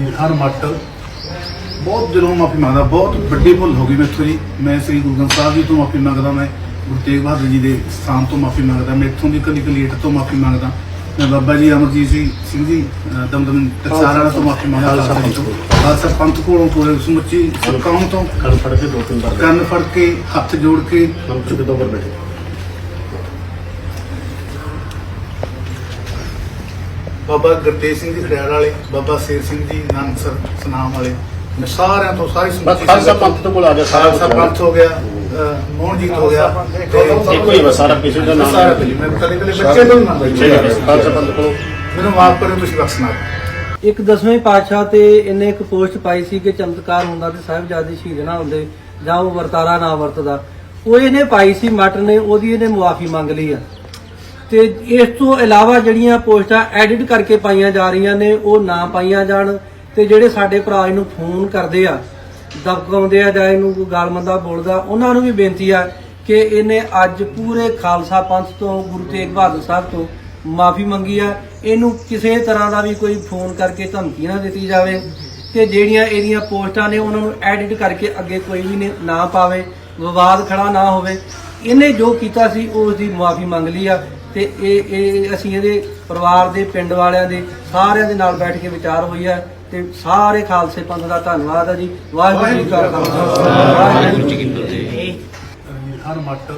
ਜੀ ਹਰ ਮੱਟ ਬਹੁਤ ਦਿਲੋਂ ਮਾਫੀ ਮੰਗਦਾ ਬਹੁਤ ਵੱਡੀ ਭੁੱਲ ਹੋ ਗਈ ਮੈਥੋਂ ਜੀ। ਮੈਂ ਸ੍ਰੀ ਗੁਰੂ ਗ੍ਰੰਥ ਸਾਹਿਬ ਜੀ ਤੋਂ ਮਾਫੀ ਮੰਗਦਾ ਮੈਂ ਗੁਰੂ ਤੇਗ ਬਹਾਦਰ ਜੀ ਦੇ ਸਥਾਨ ਤੋਂ ਮਾਫੀ ਮੰਗਦਾ ਮੈਂ ਇੱਥੋਂ ਦੀ ਕਲੀ ਕਲੀਟ ਤੋਂ ਮਾਫੀ ਮੰਗਦਾ। ਮੈਂ ਬਾਬਾ ਜੀ ਅਮਰਜੀਤ ਸਿੰਘ ਸਿੰਘ ਜੀ ਦਮਦਮ ਟਕਸਾਲ ਵਾਲਾ ਤੋਂ ਮਾਫੀ ਮੰਗਦਾ ਖਾਲਸਾ ਤੋਂ। ਪੰਥ ਕੋਲੋਂ। ਪੂਰੇ ਸਮੁੱਚੀ ਕੌਮ ਤੋਂ? ਕੰਨ ਫੜ ਕੇ ਦੋ ਤਿੰਨ ਵਾਰ ਕੰਨ ਫੜ ਕੇ ਹੱਥ ਜੋੜ ਕੇ। ਦੋ ਵਾਰ ਬੈਠੇ। ਬਾਬਾ ਗੁਰਤੇਜ ਸਿੰਘ ਜੀ ਖੜਿਆਲ ਵਾਲੇ ਬਾਬਾ ਸ਼ੇਰ ਸਿੰਘ ਜੀ ਨਾਨਕਸਰ ਸਨਾਮ ਵਾਲੇ। ਮੈਂ ਸਾਰਿਆਂ ਤੋਂ ਸਾਰੀ ਬਸ ਖਾਲਸਾ ਪੰਥ ਤੋਂ ਕੋਲ ਆ ਗਿਆ ਸਾਰਾ ਖਾਲਸਾ ਪੰਥ ਹੋ ਗਿਆ ਅਹ ਮੋਹਨਜੀਤ ਹੋ ਗਿਆ ਤੇ ਇੱਕੋ ਹੀ ਬਸ ਸਾਰਾ ਕਿਸੇ ਦਾ ਨਾਮ। ਸਾਰਾ ਕੁਝ। ਮੈਂ ਕਦੇ ਕਦੇ ਬੱਚੇ ਤੋਂ ਨਾ ਠੀਕ ਹੈ ਖਾਲਸਾ ਪੰਥ ਕੋਲ। ਮੈਨੂੰ ਮਾਫ ਕਰਿਓ ਤੁਸੀਂ ਬਖਸ਼ਣਾ ਇੱਕ ਦਸਵੇਂ ਪਾਤਸ਼ਾਹ ਤੇ ਇਹਨੇ ਇੱਕ ਪੋਸਟ ਪਾਈ ਸੀ ਕਿ ਚਮਤਕਾਰ ਹੁੰਦਾ ਤੇ ਸਾਹਿਬਜ਼ਾਦੇ ਸ਼ਹੀਦ ਨਾ ਹੁੰਦੇ ਜਾਂ ਉਹ ਵਰਤਾਰਾ ਨਾ ਵਰਤਦਾ। ਉਹ ਇਹਨੇ ਪਾਈ ਸੀ ਮਟ ਨੇ ਉਹਦੀ ਇਹਨੇ ਮੁਆਫੀ ਮੰਗ ਲਈ ਆ। ਤੇ ਇਸ ਤੋਂ ਇਲਾਵਾ ਜਿਹੜੀਆਂ ਪੋਸਟਾਂ ਐਡਿਟ ਕਰਕੇ ਪਾਈਆਂ ਜਾ ਰਹੀਆਂ ਨੇ, ਉਹ ਨਾ ਪਾਈਆਂ ਜਾਣ ਤੇ ਜਿਹੜੇ ਸਾਡੇ ਭਰਾ ਇਹਨੂੰ ਫੋਨ ਕਰਦੇ ਆ, ਦਬਕਾਉਂਦੇ ਆ ਜਾਂ ਇਹਨੂੰ ਕੋਈ ਗਾਲਮੰਦਾ ਬੋਲਦਾ, ਉਹਨਾਂ ਨੂੰ ਵੀ ਬੇਨਤੀ ਆ ਕਿ ਇਹਨੇ ਅੱਜ ਪੂਰੇ ਖਾਲਸਾ ਪੰਥ ਤੋਂ, ਗੁਰੂ ਤੇਗ ਬਹਾਦਰ ਸਾਹਿਬ ਤੋਂ ਮਾਫੀ ਮੰਗੀ ਆ। ਇਹਨੂੰ ਕਿਸੇ ਤਰ੍ਹਾਂ ਦਾ ਵੀ ਕੋਈ ਫੋਨ ਕਰਕੇ ਧਮਕੀ ਨਾ ਦਿੱਤੀ ਜਾਵੇ ਤੇ ਜਿਹੜੀਆਂ ਇਹਦੀਆਂ ਪੋਸਟਾਂ ਨੇ, ਉਹਨਾਂ ਨੂੰ ਐਡਿਟ ਕਰਕੇ ਅੱਗੇ ਕੋਈ ਵੀ ਨੇ- ਨਾ ਪਾਵੇ, ਵਿਵਾਦ ਖੜਾ ਨਾ ਹੋਵੇ। ਇਹਨੇ ਜੋ ਕੀਤਾ ਸੀ, ਉਸ ਦੀ ਮਾਫੀ ਮੰਗ ਲਈ ਆ। ਤੇ ਇਹ ਇਹ ਅਸੀਂ ਇਹਦੇ ਪਰਿਵਾਰ ਦੇ, ਪਿੰਡ ਵਾਲਿਆਂ ਦੇ ਸਾਰਿਆਂ ਦੇ ਨਾਲ ਬੈਠ ਕੇ ਵਿਚਾਰ ਹੋਈ ਆ ਤੇ ਸਾਰੇ ਖਾਲਸੇ ਪੰਥ ਦਾ ਧੰਨਵਾਦ ਹੈ ਜੀ। ਵਾਹਿਗੁਰੂ ਜੀ ਕਾ ਖਾਲਸਾ। ਵਾਹਿਗੁਰੂ ਜੀ ਕੀ ਫਤਿਹ। ਹਰ ਮੱਟ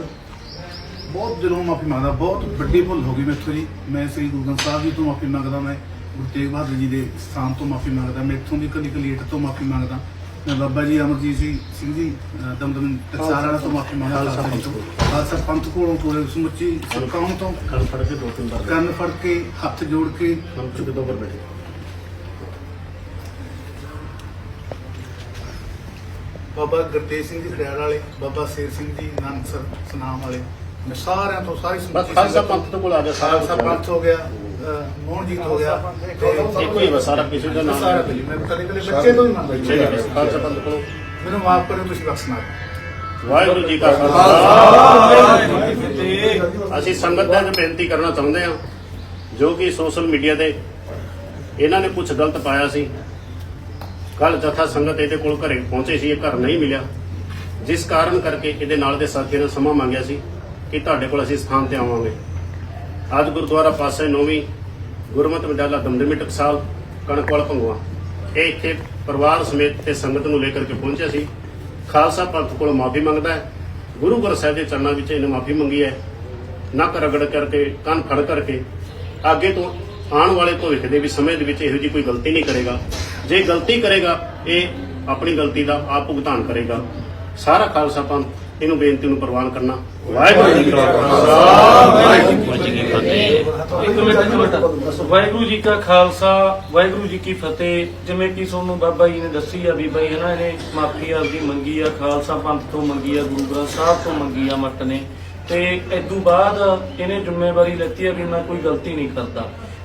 ਬਹੁਤ ਦਿਲੋਂ ਮਾਫੀ ਮੰਗਦਾ, ਬਹੁਤ ਵੱਡੀ ਭੁੱਲ ਹੋ ਗਈ ਮੈਥੋਂ ਜੀ। ਮੈਂ ਸ੍ਰੀ ਗੁਰੂ ਗ੍ਰੰਥ ਸਾਹਿਬ ਜੀ ਤੋਂ ਮਾਫੀ ਮੰਗਦਾ, ਮੈਂ ਗੁਰੂ ਤੇਗ ਬਹਾਦਰ ਜੀ ਦੇ ਸਥਾਨ ਤੋਂ ਮਾਫੀ ਮੰਗਦਾ ਮੈਂ ਇੱਥੋਂ ਦੀ ਕਲੀ ਕਲੀਟ ਤੋਂ ਮਾਫੀ ਮੰਗਦਾ। ਮੈਂ ਬਾਬਾ ਜੀ ਅਮਰਜੀਤ ਸਿੰਘ ਸਿੰਘ ਜੀ ਦਮਦਮ ਟਕਸਾਲ ਵਾਲਾ ਤੋਂ ਮਾਫੀ ਮੰਗਦਾ ਖਾਲਸਾ ਜੀ ਤੋਂ ਖਾਲਸਾ ਪੰਥ ਕੋਲੋਂ ਪੂਰੇ ਸਮੁੱਚੀ ਕੌਮ ਤੋਂ ਕੰਨ ਫੜ ਕੇ ਦੋ ਤਿੰਨ ਵਾਰ ਕੰਨ ਫੜ ਕੇ ਹੱਥ ਜੋੜ ਕੇ। ਕੰਨ ਚੁੱਕ ਦੋ ਵਾਰ ਬੈਠੇ। ਬਾਬਾ ਗੁਰਤੇਜ ਸਿੰਘ ਜੀ ਖੜਿਆਲ ਵਾਲੇ ਬਾਬਾ ਸ਼ੇਰ ਸਿੰਘ ਜੀ ਨਾਨਕਸਰ ਸਨਾਮ ਵਾਲੇ। ਮੈਂ ਸਾਰਿਆਂ ਤੋਂ ਸਾਰੀ ਬਸ ਖਾਲਸਾ ਪੰਥ ਤੋਂ ਕੋਲ ਆ ਗਿਆ ਸਾਰਾ ਖਾਲਸਾ ਪੰਥ ਹੋ ਗਿਆ। ਮੋਹਨਜੀਤ ਹੋ ਗਿਆ ਤੇ ਇੱਕੋ ਹੀ ਬਸ ਸਾਰਾ ਕਿਸੇ ਦਾ ਨਾਮ ਸਾਰਾ ਕੁਝ। ਮੈਂ ਕਦੇ ਕਦੇ ਬੱਚੇ ਤੋਂ ਨਾ ਠੀਕ ਹੈ। ਖਾਲਸਾ ਪੰਥ ਕੋਲ। ਮੈਨੂੰ ਮਾਫ ਕਰਿਓ ਤੁਸੀਂ ਬਖਸ਼ਣਾ ਵਾਹਿਗੁਰੂ ਜੀ ਕਾ ਖਾਲਸਾ। ਅਸੀਂ ਸੰਗਤ ਦੇ ਨੂੰ ਬੇਨਤੀ ਕਰਨਾ ਚਾਹੁੰਦੇ ਹਾਂ ਜੋ ਕਿ ਸੋਸ਼ਲ ਮੀਡੀਆ ਤੇ ਇਹਨਾਂ ਨੇ ਕੁਝ ਗਲਤ ਪਾਇਆ ਸੀ। ਕੱਲ ਜਥਾ ਸੰਗਤ ਇਹਦੇ ਕੋਲ ਘਰੇ ਪਹੁੰਚੇ ਸੀ ਇਹ ਘਰ ਨਹੀਂ ਮਿਲਿਆ। ਜਿਸ ਕਾਰਨ ਕਰਕੇ ਇਹਦੇ ਨਾਲ ਦੇ ਸਾਥੀ ਨੇ ਸਮਾਂ ਮੰਗਿਆ ਸੀ ਕਿ ਤੁਹਾਡੇ ਕੋਲ ਅਸੀਂ ਸਥਾਨ ਤੇ ਆਵਾਂਗੇ। ਅੱਜ ਗੁਰਦੁਆਰਾ ਪਾਸੇ ਨੌਵੀਂ ਗੁਰਮਤਿ ਵਿਦਿਆਲਾ ਦਮਦਮੀ ਟਕਸਾਲ ਕਣਕਵਾਲ ਭੰਗਵਾ ਇਹ ਇੱਥੇ ਪਰਿਵਾਰ ਸਮੇਤ ਤੇ ਸੰਗਤ ਨੂੰ ਲੈ ਕਰਕੇ ਪਹੁੰਚਿਆ ਸੀ। ਖਾਲਸਾ ਪੰਥ ਕੋਲ ਮਾਫੀ ਮੰਗਦਾ ਹੈ। ਗੁਰੂ ਗ੍ਰੰਥ ਸਾਹਿਬ ਦੇ ਚਰਨਾਂ ਵਿੱਚ ਇਹਨੇ ਮਾਫੀ ਮੰਗੀ ਹੈ। ਨੱਕ ਰਗੜ ਕਰਕੇ ਕੰਨ ਫੜ ਕਰਕੇ ਅੱਗੇ ਤੋਂ ਆਉਣ ਵਾਲੇ ਭਵਿੱਖ ਦੇ ਵੀ ਸਮੇਂ ਦੇ ਵਿੱਚ ਇਹੋ ਜਿਹੀ ਕੋਈ ਗਲਤੀ ਨਹੀਂ ਕਰੇਗਾ। ਜੇ ਗਲਤੀ ਕਰੇਗਾ ਇਹ ਆਪਣੀ ਗਲਤੀ ਦਾ ਆਪ ਭੁਗਤਾਨ ਕਰੇਗਾ। ਸਾਰਾ ਖਾਲਸਾ ਪੰਥ ਇਹਨੂੰ ਬੇਨਤੀ ਨੂੰ ਪ੍ਰਵਾਨ ਕਰਨਾ। ਵਾਹਿਗੁਰੂ ਜੀ ਕਾ ਖਾਲਸਾ। ਵਾਹਿਗੁਰੂ ਵਾਹਿਗੁਰੂ ਜੀ ਕਾ ਖਾਲਸਾ, ਵਾਹਿਗੁਰੂ ਜੀ ਕੀ ਫਤਿਹ। ਜਿਵੇਂ ਕਿ ਤੁਹਾਨੂੰ ਬਾਬਾ ਜੀ ਨੇ ਦੱਸੀ ਆ ਵੀ ਬਈ ਹਨਾ ਇਹਨੇ ਮਾਫੀ ਆਪਦੀ ਮੰਗੀ ਆ, ਖਾਲਸਾ ਪੰਥ ਤੋਂ ਮੰਗੀ ਆ, ਗੁਰੂ ਗ੍ਰੰਥ ਸਾਹਿਬ ਤੋਂ ਮੰਗੀ ਆ ਮੱਟ ਨੇ। ਤੇ ਇਦੋਂ ਬਾਅਦ ਇਹਨੇ ਜ਼ਿੰਮੇਵਾਰੀ ਲੈਤੀ ਆ ਵੀ ਮੈਂ ਕੋਈ ਗਲਤੀ ਨਹੀਂ ਕਰਦਾ।